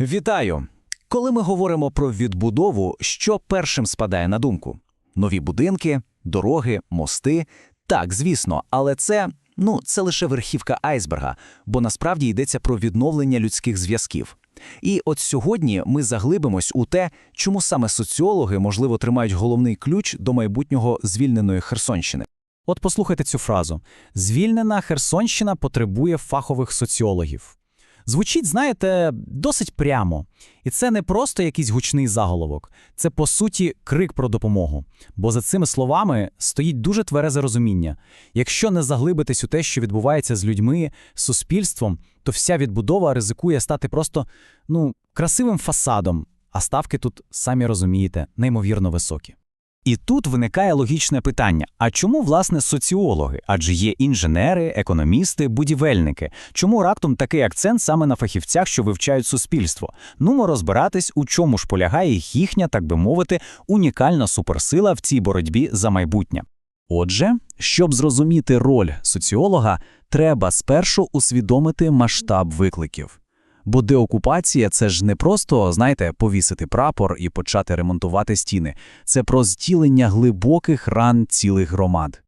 Вітаю! Коли ми говоримо про відбудову, що першим спадає на думку? Нові будинки, дороги, мости. Так, звісно, але це, ну, це лише верхівка айсберга, бо насправді йдеться про відновлення людських зв'язків. І от сьогодні ми заглибимось у те, чому саме соціологи, можливо, тримають головний ключ до майбутнього звільненої Херсонщини. От послухайте цю фразу: звільнена Херсонщина потребує фахових соціологів. Звучить, знаєте, досить прямо. І це не просто якийсь гучний заголовок, це по суті крик про допомогу. Бо за цими словами стоїть дуже тверезе розуміння. Якщо не заглибитись у те, що відбувається з людьми, з суспільством, то вся відбудова ризикує стати просто ну, красивим фасадом, а ставки тут, самі розумієте, неймовірно високі. І тут виникає логічне питання: а чому власне соціологи? Адже є інженери, економісти, будівельники. Чому раптом такий акцент саме на фахівцях, що вивчають суспільство? Нумо розбиратись, у чому ж полягає їхня, так би мовити, унікальна суперсила в цій боротьбі за майбутнє. Отже, щоб зрозуміти роль соціолога, треба спершу усвідомити масштаб викликів. Бо деокупація це ж не просто, знаєте, повісити прапор і почати ремонтувати стіни. Це про зтілення глибоких ран цілих громад.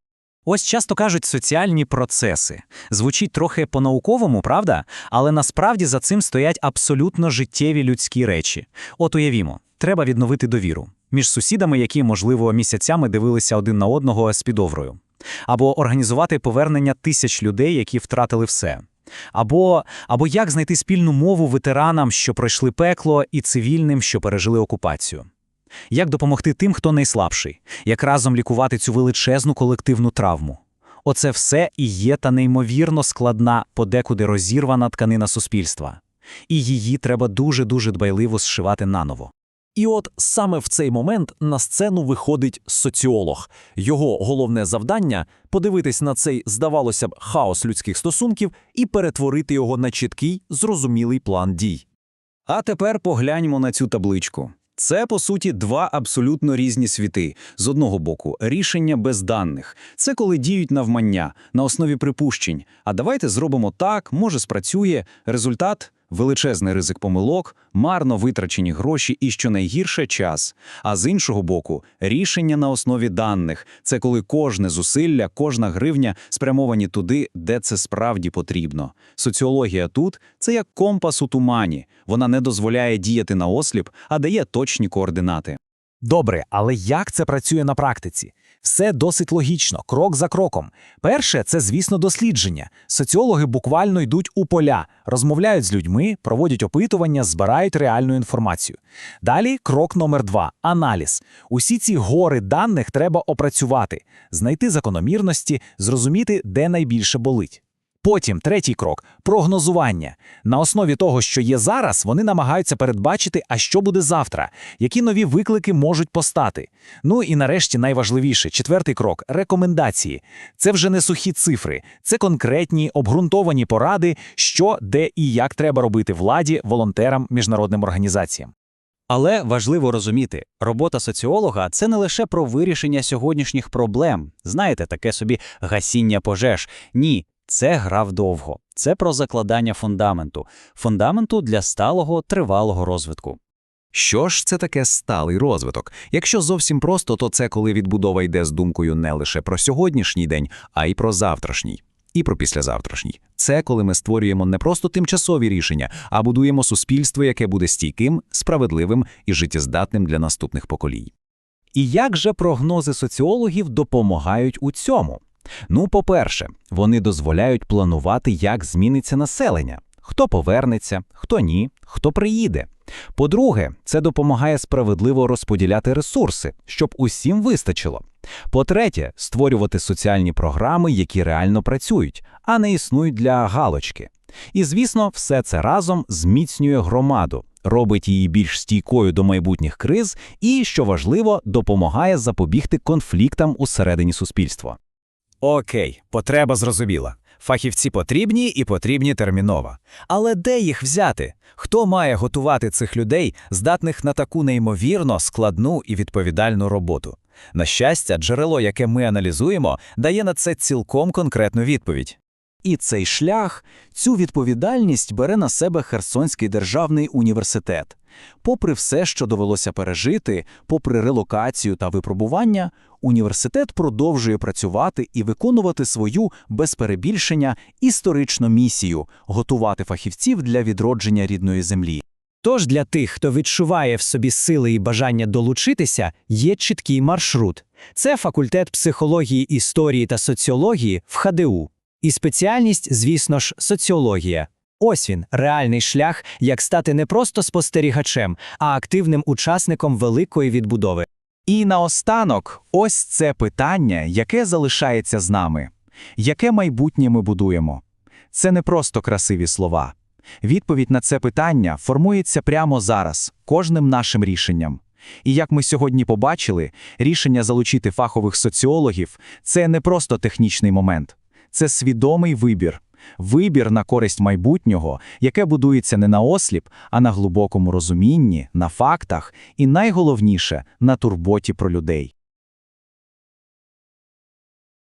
Ось часто кажуть соціальні процеси. Звучить трохи по-науковому, правда? Але насправді за цим стоять абсолютно життєві людські речі. От уявімо, треба відновити довіру між сусідами, які, можливо, місяцями дивилися один на одного з підоврою. Або організувати повернення тисяч людей, які втратили все. Або, або як знайти спільну мову ветеранам, що пройшли пекло, і цивільним, що пережили окупацію. Як допомогти тим, хто найслабший, як разом лікувати цю величезну колективну травму. Оце все і є та неймовірно складна, подекуди розірвана тканина суспільства. І її треба дуже-дуже дбайливо зшивати наново. І от саме в цей момент на сцену виходить соціолог. Його головне завдання подивитись на цей, здавалося б, хаос людських стосунків і перетворити його на чіткий, зрозумілий план дій. А тепер погляньмо на цю табличку. Це, по суті, два абсолютно різні світи. З одного боку, рішення без даних. Це коли діють навмання, на основі припущень. А давайте зробимо так, може спрацює. Результат величезний ризик помилок, марно витрачені гроші і, що найгірше, час. А з іншого боку, рішення на основі даних це коли кожне зусилля, кожна гривня спрямовані туди, де це справді потрібно. Соціологія тут це як компас у тумані. Вона не дозволяє діяти на осліп, а дає точні координати. Добре, але як це працює на практиці? Все досить логічно, крок за кроком. Перше, це, звісно, дослідження. Соціологи буквально йдуть у поля, розмовляють з людьми, проводять опитування, збирають реальну інформацію. Далі крок номер два аналіз. Усі ці гори даних треба опрацювати, знайти закономірності, зрозуміти, де найбільше болить. Потім третій крок прогнозування. На основі того, що є зараз, вони намагаються передбачити, а що буде завтра, які нові виклики можуть постати. Ну і нарешті найважливіше, четвертий крок рекомендації. Це вже не сухі цифри, це конкретні обґрунтовані поради, що, де і як треба робити владі, волонтерам, міжнародним організаціям. Але важливо розуміти, робота соціолога це не лише про вирішення сьогоднішніх проблем, знаєте, таке собі гасіння пожеж. Ні, це гра вдовго. Це про закладання фундаменту, фундаменту для сталого тривалого розвитку. Що ж це таке сталий розвиток? Якщо зовсім просто, то це коли відбудова йде з думкою не лише про сьогоднішній день, а й про завтрашній. І про післязавтрашній. Це коли ми створюємо не просто тимчасові рішення, а будуємо суспільство, яке буде стійким, справедливим і життєздатним для наступних поколінь. І як же прогнози соціологів допомагають у цьому? Ну, по-перше, вони дозволяють планувати, як зміниться населення, хто повернеться, хто ні, хто приїде. По-друге, це допомагає справедливо розподіляти ресурси, щоб усім вистачило. По-третє, створювати соціальні програми, які реально працюють, а не існують для галочки. І, звісно, все це разом зміцнює громаду, робить її більш стійкою до майбутніх криз і, що важливо, допомагає запобігти конфліктам усередині суспільства. Окей, потреба зрозуміла. Фахівці потрібні і потрібні терміново. Але де їх взяти? Хто має готувати цих людей, здатних на таку неймовірно складну і відповідальну роботу? На щастя, джерело, яке ми аналізуємо, дає на це цілком конкретну відповідь. І цей шлях, цю відповідальність бере на себе Херсонський державний університет. Попри все, що довелося пережити, попри релокацію та випробування, університет продовжує працювати і виконувати свою, без перебільшення, історичну місію – готувати фахівців для відродження рідної землі. Тож для тих, хто відчуває в собі сили і бажання долучитися, є чіткий маршрут. Це факультет психології, історії та соціології в ХДУ. І спеціальність, звісно ж, соціологія. Ось він, реальний шлях, як стати не просто спостерігачем, а активним учасником великої відбудови. І наостанок, ось це питання, яке залишається з нами. Яке майбутнє ми будуємо? Це не просто красиві слова. Відповідь на це питання формується прямо зараз, кожним нашим рішенням. І як ми сьогодні побачили, рішення залучити фахових соціологів – це не просто технічний момент. Це свідомий вибір. Вибір на користь майбутнього, яке будується не на осліп, а на глибокому розумінні, на фактах і найголовніше – на турботі про людей.